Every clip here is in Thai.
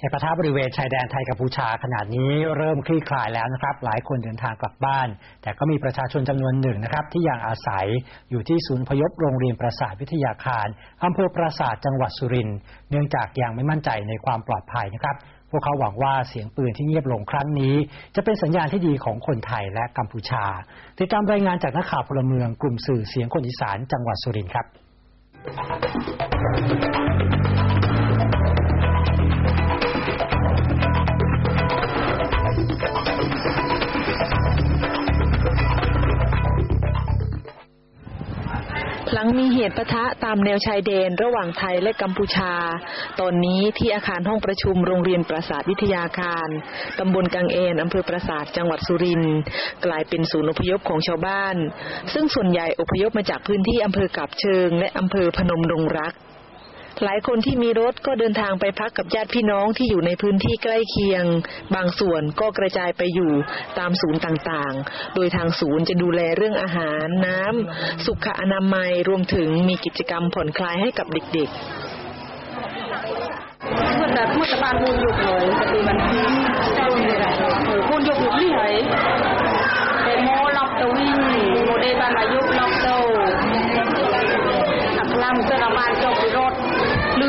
เหตุปะทะบริเวณชายแดนไทยกัมพูชาขนาดนี้เริ่มคลี่คลายแล้วนะครับ หลายคนเดินทางกลับบ้าน แต่ก็มีประชาชนจำนวนหนึ่งนะครับ ที่ยังอาศัยอยู่ที่ศูนย์พยพโรงเรียนประสาทวิทยาคารอำเภอประสาทจังหวัดสุรินทร์เนื่องจากยังไม่มั่นใจในความปลอดภัยนะครับ พวกเขาหวังว่าเสียงปืนที่เงียบลงครั้งนี้ จะเป็นสัญญาณที่ดีของคนไทยและกัมพูชา ติดตามรายงานจากนักข่าวพลเมืองกลุ่มสื่อเสียงคนอีสานจังหวัดสุรินทร์ครับ หลังมีเหตุปะทะตามแนวชายแดนระหว่างไทยและกัมพูชา ตอนนี้ที่อาคารห้องประชุมโรงเรียนประสาทวิทยาคาร ตำบลกังเอนอำเภอประสาทจังหวัดสุรินทร์กลายเป็นศูนย์อพยพของชาวบ้าน ซึ่งส่วนใหญ่อพยพมาจากพื้นที่อำเภอกับเชิง และอำเภอพนมดงรัก หลายคนที่มีรถก็เดินทางไปพักกับญาติพี่น้องที่อยู่ในพื้นที่ใกล้เคียง บางส่วนก็กระจายไปอยู่ตามศูนย์ต่างๆ โดยทางศูนย์จะดูแลเรื่องอาหารน้ำสุขอนามัยรวมถึงมีกิจกรรมผ่อนคลายให้กับเด็กๆพูดแต่พูดแต่บ้านพูดยุกเลยปฏิบัติพูดยุกยุกนี่เหรอแต่โมล็อกตวิ่งโมเดลบ้านอายุล็อกโตอักลำเสื้อบ้านจบรถลื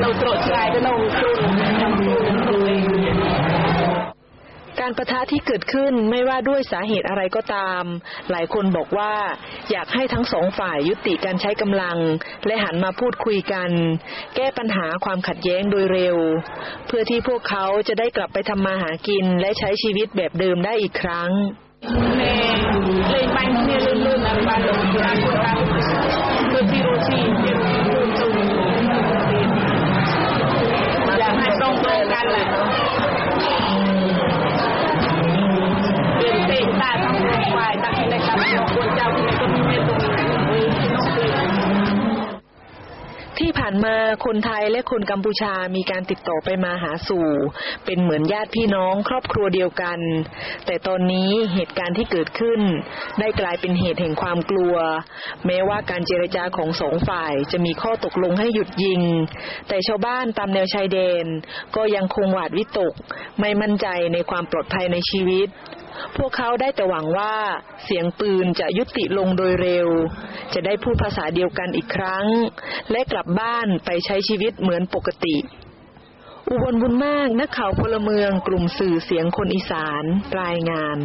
ใครเป็นโดนโตรชายเป็นองครุนจำครุนครุนการประทะที่เกิดขึ้นไม่ว่าด้วยสาเหตุอะไรก็ตาม หลายคนบอกว่า อยากให้ทั้งสองฝ่ายยุติการใช้กำลัง และหันมาพูดคุยกัน แก้ปัญหาความขัดแย้งโดยเร็ว เพื่อที่พวกเขาจะได้กลับไปทำมาหากินและใช้ชีวิตแบบเดิมได้อีกครั้ง ปลี่ยนเตะตาทั้งสองฝ่าย ที่ผ่านมาคนไทยและคนกัมพูชามีการติดต่อไปมาหาสู่ เป็นเหมือนญาติพี่น้องครอบครัวเดียวกัน แต่ตอนนี้เหตุการณ์ที่เกิดขึ้น ได้กลายเป็นเหตุแห่งความกลัว แม้ว่าการเจรจาของสองฝ่ายจะมีข้อตกลงให้หยุดยิง แต่ชาวบ้านตามแนวชายแดน ก็ยังคงหวาดวิตก ไม่มั่นใจในความปลอดภัยในชีวิตพวกเขาได้แต่หวังว่าเสียงปืนจะยุติลงโดยเร็ว จะได้พูดภาษาเดียวกันอีกครั้ง และกลับบ้านไปใช้ชีวิตเหมือนปกติ อุบลบุญมากนักข่าวพลเมืองกลุ่มสื่อเสียงคนอีสานรายงาน